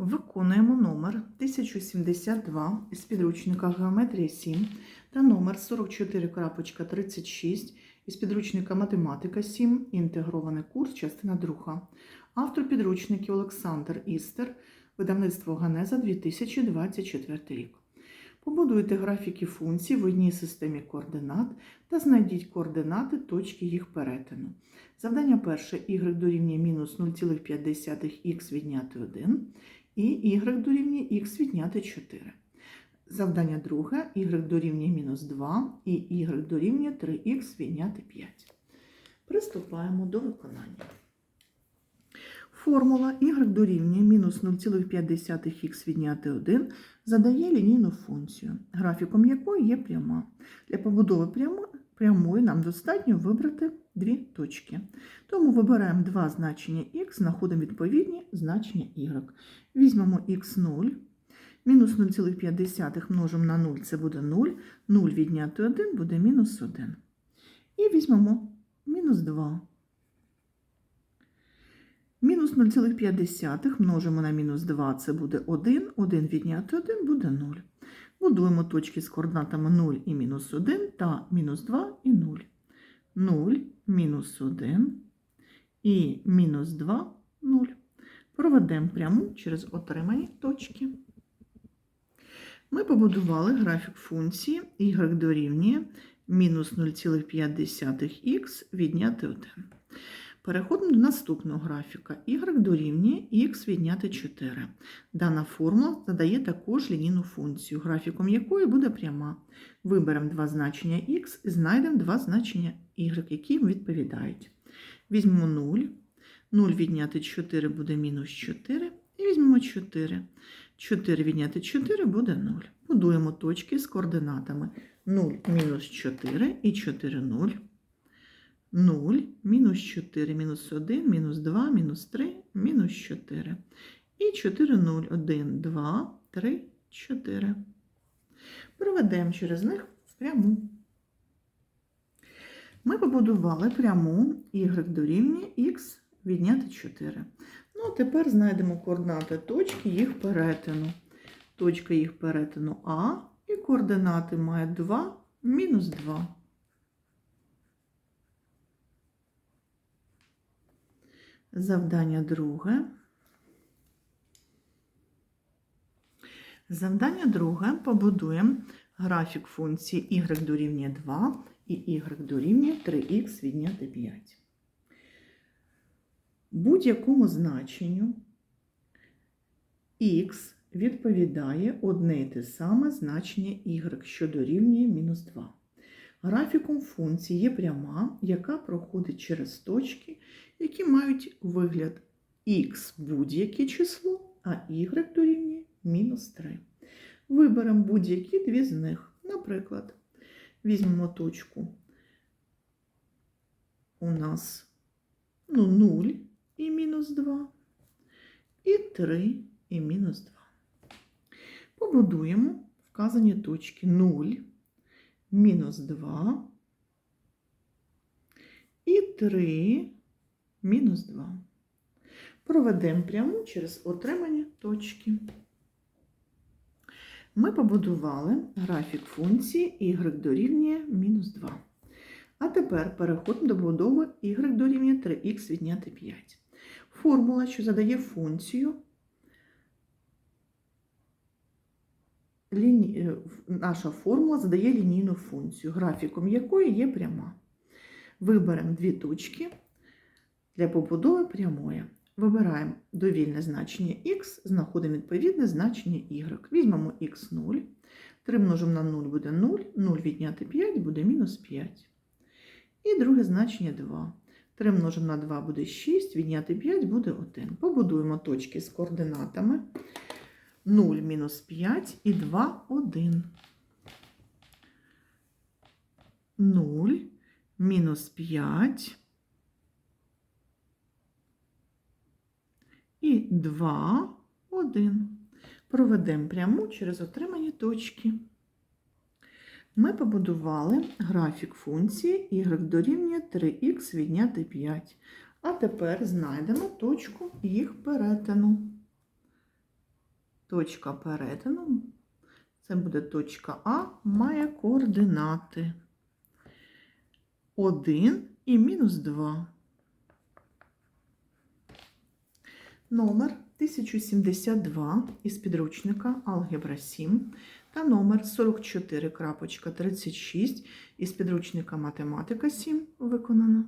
Виконуємо номер 1072 із підручника Геометрія 7 та номер 44.36 із підручника Математика 7, інтегрований курс, частина 2. Автор підручників Олександр Істер, видавництво Ганеза 2024 рік. Побудуйте графіки функцій в одній системі координат та знайдіть координати точки їх перетину. Завдання перше y дорівнює мінус 0,5х відняти 1 і y дорівнює х відняти 4. Завдання друге y дорівнює мінус 2 і y дорівнює 3х відняти 5. Приступаємо до виконання. Формула y дорівнює мінус 0,5х відняти 1 задає лінійну функцію, графіком якої є пряма. Для побудови прямо- прямої нам достатньо вибрати дві точки. Тому вибираємо два значення х, знаходимо відповідні значення y. Візьмемо х0, мінус 0,5 множимо на 0, це буде 0, 0 відняти 1 буде мінус 1. І візьмемо мінус 2. Мінус 0,5 множимо на мінус 2, це буде 1, 1 відняти 1 буде 0. Будуємо точки з координатами 0 і мінус 1 та мінус 2 і 0. 0, мінус 1 і мінус 2 0. Проведемо пряму через отримані точки. Ми побудували графік функції y дорівнює мінус 0,5х відняти 1. Переходимо до наступного графіка. y дорівнює х відняти 4. Дана формула задає також лінійну функцію, графіком якої буде пряма. Виберемо два значення х і знайдемо два значення y, які їм відповідають. Візьмемо 0. 0 відняти 4 буде мінус 4. І візьмемо 4. 4 відняти 4 буде 0. Будуємо точки з координатами 0, мінус 4 і 4, 0. 0, мінус 4, мінус 1, мінус 2, мінус 3, мінус 4. І 4, 0, 1, 2, 3, 4. Проведемо через них пряму. Ми побудували пряму y дорівнює х відняти 4. Ну, а тепер знайдемо координати точки їх перетину. Точка їх перетину А і координати має 2, мінус 2. Завдання друге. Завдання друге побудуємо графік функції y дорівнює 2 і y дорівнює 3х відняти 5. Будь-якому значенню х відповідає одне і те саме значення y, що дорівнює мінус 2. Графіком функції є пряма, яка проходить через точки, які мають вигляд х будь-яке число, а y дорівнює мінус 3. Виберемо будь-які дві з них. Наприклад, візьмемо точку. У нас ну, 0 і мінус 2, і 3 і мінус 2. Побудуємо вказані точки 0, мінус 2 і 3 мінус 2. Проведемо пряму через отримані точки. Ми побудували графік функції y дорівнює мінус 2. А тепер переходимо до будови y дорівнює 3х відняти 5. Формула, що задає функцію, ліні... е, наша формула задає лінійну функцію, графіком якої є пряма. Виберемо дві точки для побудови прямої. Вибираємо довільне значення х, знаходимо відповідне значення y. Візьмемо х0, 3 множимо на 0 буде 0, 0 відняти 5 буде мінус 5. І друге значення 2. 3 множимо на 2 буде 6, відняти 5 буде 1. Побудуємо точки з координатами 0 мінус 5 і 2 1. 0 мінус 5 і 2 1. Проведемо пряму через отримані точки. Ми побудували графік функції y дорівнює 3х відняти 5. А тепер знайдемо точку їх перетину. Точка перетину, це буде точка А, має координати 1 і мінус 2. Номер 1072 із підручника Алгебра 7 та номер 44.36 із підручника Математика 7 виконано.